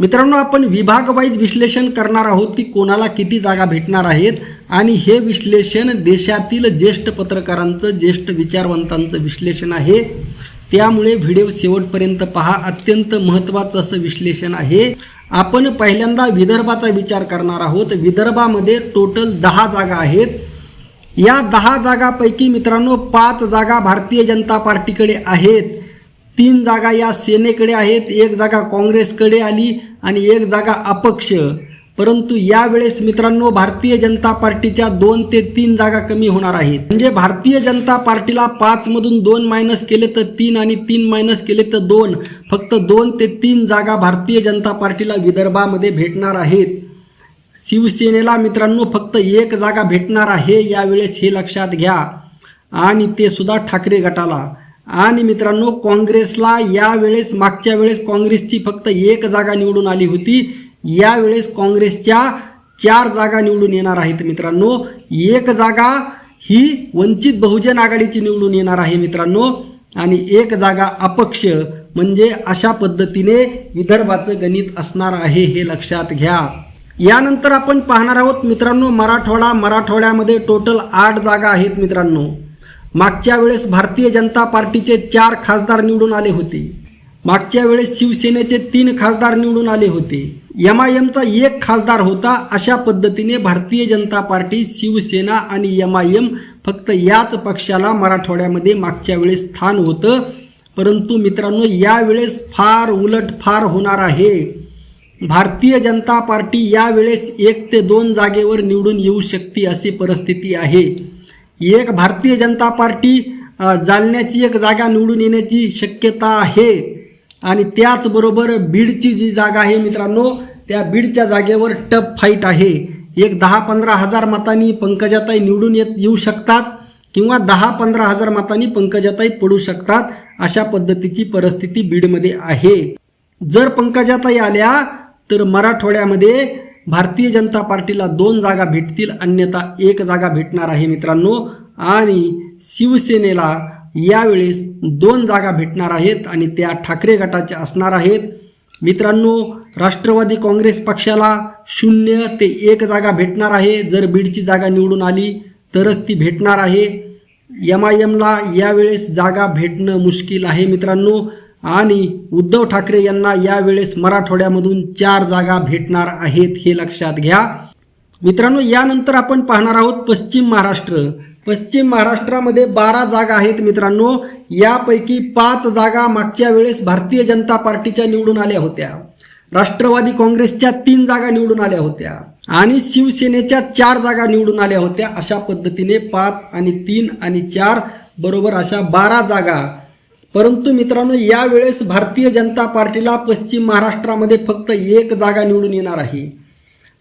मित्रांनो आपण विभागवाईज विश्लेषण करणार आहोत की कोणाला किती जागा भेटणार आहेत आणि हे विश्लेषण देशातील ज्येष्ठ पत्रकारांचं ज्येष्ठ विचारवंतांचं विश्लेषण आहे. त्यामुळे व्हिडिओ शेवटपर्यंत पहा. अत्यंत महत्त्वाचं असं विश्लेषण आहे. आपण पहिल्यांदा विदर्भाचा विचार करणार आहोत. विदर्भामध्ये टोटल दहा जागा आहेत. या दहा जागापैकी मित्रांनो पाच जागा भारतीय जनता पार्टीकडे आहेत. तीन जागा या सेनेकडे आहेत एक जागा काँग्रेसकडे आली आणि एक जागा अपक्ष. परंतु यावेळेस मित्रांनो भारतीय जनता पार्टीच्या दोन ते तीन जागा कमी होणार आहेत. म्हणजे भारतीय जनता पार्टीला पाच मधून दोन मायनस केले तर तीन आणि तीन मायनस केले तर दोन. फक्त दोन ते तीन जागा भारतीय जनता पार्टीला विदर्भामध्ये भेटणार आहेत. शिवसेनेला मित्रांनो फक्त एक जागा भेटणार आहे यावेळेस हे लक्षात घ्या. आणि ते सुद्धा ठाकरे गटाला. आणि मित्रांनो काँग्रेसला यावेळेस मागच्या वेळेस काँग्रेसची फक्त एक जागा निवडून आली होती. यावेळेस काँग्रेसच्या चार जागा निवडून येणार आहेत मित्रांनो. एक जागा ही वंचित बहुजन आघाडीची निवडून येणार आहे मित्रांनो. आणि एक जागा अपक्ष म्हणजे अशा पद्धतीने विदर्भाचं गणित असणार आहे हे लक्षात घ्या. यानंतर आपण पाहणार आहोत मित्रांनो मराठवाडा मराठवाड्यामध्ये टोटल आठ जागा आहेत मित्रांनो. मागच्या वेळेस भारतीय जनता पार्टीचे चार खासदार निवडून आले होते. मागच्या वेळेस शिवसेनेचे तीन खासदार निवडून आले होते. एम आय एमचा एक खासदार होता अशा पद्धतीने भारतीय जनता पार्टी शिवसेना आणि एम आय एम फक्त याच पक्षाला मराठवाड्यामध्ये मागच्या वेळेस स्थान होतं. परंतु मित्रांनो यावेळेस फार उलट फार होणार आहे. भारतीय जनता पार्टी यावेळेस एक ते दोन जागेवर निवडून येऊ शकते अशी परिस्थिती आहे. एक भारतीय जनता पार्टी जालण्याची एक जागा निवडून येण्याची शक्यता आहे. आणि त्याचबरोबर बीडची जी जागा आहे मित्रांनो त्या बीडच्या जागेवर टप फाईट आहे. एक दहा पंधरा हजार मतांनी पंकजाताई निवडून येत येऊ शकतात किंवा दहा पंधरा हजार मतांनी पंकजाताई पडू शकतात अशा पद्धतीची परिस्थिती बीडमध्ये आहे. जर पंकजाताई आल्या तर मराठवाड्यामध्ये भारतीय जनता पार्टीला दोन जागा भेटतील अन्यथा एक जागा भेटणार आहे मित्रांनो. आणि शिवसेनेला यावेळेस दोन जागा भेटणार आहेत आणि त्या ठाकरे गटाच्या असणार आहेत. मित्रांनो राष्ट्रवादी काँग्रेस पक्षाला शून्य ते एक जागा भेटणार आहे. जर बीडची जागा निवडून आली तरच ती भेटणार आहे. एम आय एमला यावेळेस जागा भेटणं मुश्किल आहे मित्रांनो. आणि उद्धव ठाकरे यांना यावेळेस मराठवाड्यामधून चार जागा भेटणार आहेत हे लक्षात घ्या. मित्रांनो यानंतर आपण पाहणार आहोत पश्चिम महाराष्ट्र. पश्चिम महाराष्ट्रामध्ये बारा जागा आहेत मित्रांनो. यापैकी पाच जागा मागच्या वेळेस भारतीय जनता पार्टीच्या निवडून आल्या होत्या. राष्ट्रवादी काँग्रेसच्या तीन जागा निवडून आल्या होत्या. आणि शिवसेनेच्या चार जागा निवडून आल्या होत्या. अशा पद्धतीने पाच आणि तीन आणि चार बरोबर अशा बारा जागा परंतु मित्रांनो यावेळेस भारतीय जनता पार्टीला पश्चिम महाराष्ट्रामध्ये फक्त एक जागा निवडून येणार आहे.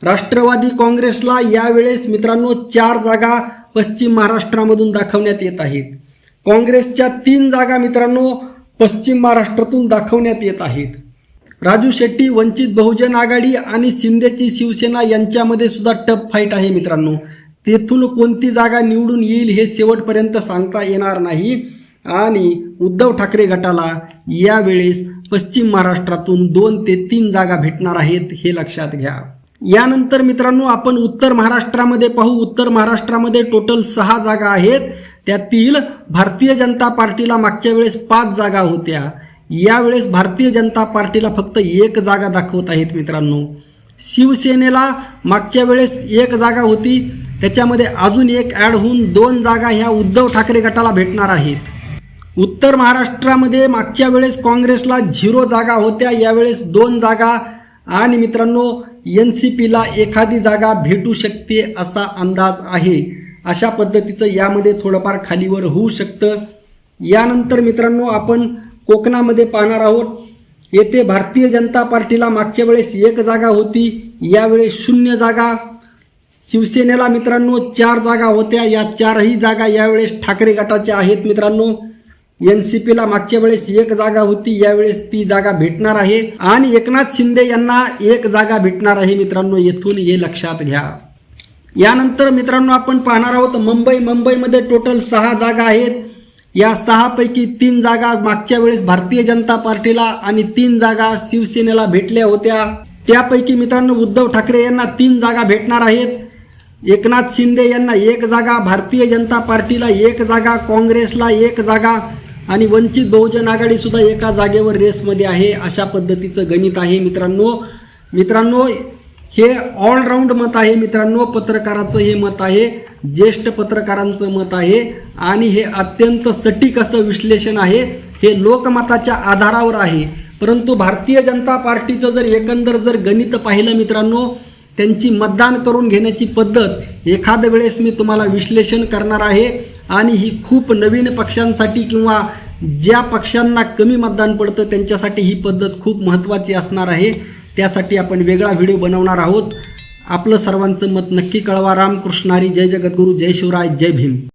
राष्ट्रवादी काँग्रेसला यावेळेस मित्रांनो चार जागा पश्चिम महाराष्ट्रामधून दाखवण्यात येत आहेत. काँग्रेसच्या तीन जागा मित्रांनो पश्चिम महाराष्ट्रातून दाखवण्यात येत आहेत. राजू शेट्टी वंचित बहुजन आघाडी आणि शिंदेची शिवसेना यांच्यामध्ये सुद्धा टफ फाईट आहे मित्रांनो. तेथून कोणती जागा निवडून येईल हे शेवटपर्यंत सांगता येणार नाही. आणि उद्धव ठाकरे गटाला यावेळेस पश्चिम महाराष्ट्रातून दोन ते तीन जागा भेटणार आहेत हे लक्षात घ्या. यानंतर मित्रांनो आपण उत्तर महाराष्ट्रामध्ये पाहू. उत्तर महाराष्ट्रामध्ये टोटल सहा जागा आहेत. त्यातील भारतीय जनता पार्टीला मागच्या वेळेस पाच जागा होत्या. यावेळेस भारतीय जनता पार्टीला फक्त एक जागा दाखवत आहेत मित्रांनो. शिवसेनेला मागच्या वेळेस एक जागा होती. त्याच्यामध्ये अजून एक ॲड होऊन दोन जागा ह्या उद्धव ठाकरे गटाला भेटणार आहेत. उत्तर महाराष्ट्रामध्ये मागच्या वेळेस काँग्रेसला झिरो जागा होत्या यावेळेस दोन जागा. आणि मित्रांनो एन सी पीला एखादी जागा भेटू शकते असा अंदाज आहे. अशा पद्धतीचं यामध्ये थोडंफार खालीवर होऊ शकतं. यानंतर मित्रांनो आपण कोकणामध्ये पाहणार आहोत. येथे भारतीय जनता पार्टीला मागच्या वेळेस एक जागा होती यावेळेस शून्य जागा. शिवसेनेला मित्रांनो चार जागा होत्या. या चारही जागा यावेळेस ठाकरे गटाच्या आहेत मित्रांनो. एन सी पीला मागच्या वेळेस एक जागा होती यावेळेस ती जागा भेटणार आहे. आणि एकनाथ शिंदे यांना एक जागा भेटणार आहे मित्रांनो येथून हे लक्षात घ्या. यानंतर मित्रांनो आपण पाहणार आहोत मुंबई मुंबईमध्ये टोटल सहा जागा आहेत. या सहापैकी तीन जागा मागच्या वेळेस भारतीय जनता पार्टीला आणि तीन जागा शिवसेनेला भेटल्या होत्या. त्यापैकी मित्रांनो उद्धव ठाकरे यांना तीन जागा भेटणार आहेत. एकनाथ शिंदे यांना एक जागा भारतीय जनता पार्टीला एक जागा काँग्रेसला एक जागा आणि वंचित बहुजन आघाडी सुद्धा एका जागेवर रेसमध्ये आहे अशा पद्धतीचं गणित आहे मित्रांनो. मित्रांनो हे ऑलराऊंड मत आहे मित्रांनो. पत्रकाराचं हे मत आहे ज्येष्ठ पत्रकारांचं मत आहे आणि हे अत्यंत सटीक असं विश्लेषण आहे. हे लोकमताच्या आधारावर आहे. परंतु भारतीय जनता पार्टीचं जर एकंदर जर गणित पाहिलं मित्रांनो त्यांची मतदान करून घेण्याची पद्धत एखाद्या वेळेस मी तुम्हाला विश्लेषण करणार आहे. आणि ही खूप नवीन पक्षांसाठी किंवा ज्या पक्षांना कमी मतदान पडतं त्यांच्यासाठी ही पद्धत खूप महत्त्वाची असणार आहे. त्यासाठी आपण वेगळा व्हिडिओ बनवणार आहोत. आपलं सर्वांचं मत नक्की कळवा. रामकृष्णारी जय जगद्गुरू. जय शिवराय. जय भीम.